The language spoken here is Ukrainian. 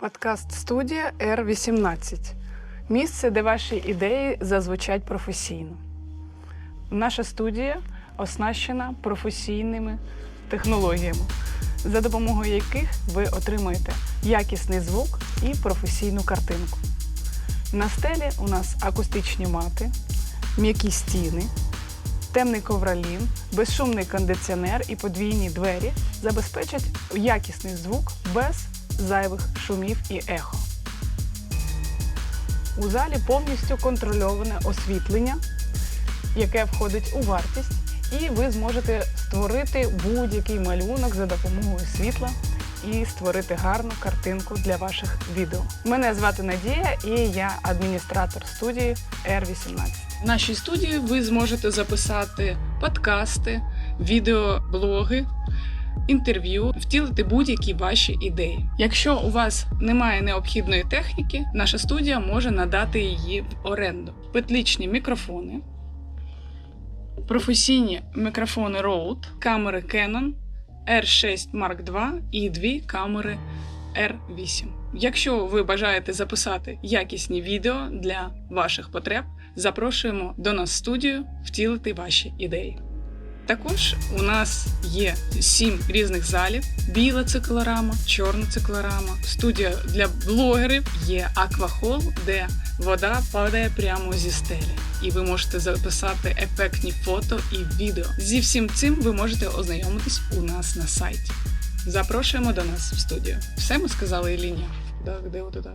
Подкаст студія R18. Місце, де ваші ідеї зазвучать професійно. Наша студія оснащена професійними технологіями, за допомогою яких ви отримаєте якісний звук і професійну картинку. На стелі у нас акустичні мати, м'які стіни, темний ковролін, безшумний кондиціонер і подвійні двері забезпечать якісний звук без зайвих шумів і ехо. У залі повністю контрольоване освітлення, яке входить у вартість, і ви зможете створити будь-який малюнок за допомогою світла і створити гарну картинку для ваших відео. Мене звати Надія і я адміністратор студії R18. В нашій студії ви зможете записати подкасти, відеоблоги, інтерв'ю, втілити будь-які ваші ідеї. Якщо у вас немає необхідної техніки, наша студія може надати її в оренду. Петличні мікрофони, професійні мікрофони Rode, камери Canon R6 Mark II і дві камери R8. Якщо ви бажаєте записати якісні відео для ваших потреб, запрошуємо до нас в студію втілити ваші ідеї. Також у нас є сім різних залів: біла циклорама, чорна циклорама, студія для блогерів, є аквахол, де вода падає прямо зі стелі, і ви можете записати ефектні фото і відео. Зі всім цим ви можете ознайомитись у нас на сайті. Запрошуємо до нас в студію. Все ми сказали Еліні. Так, де от туди.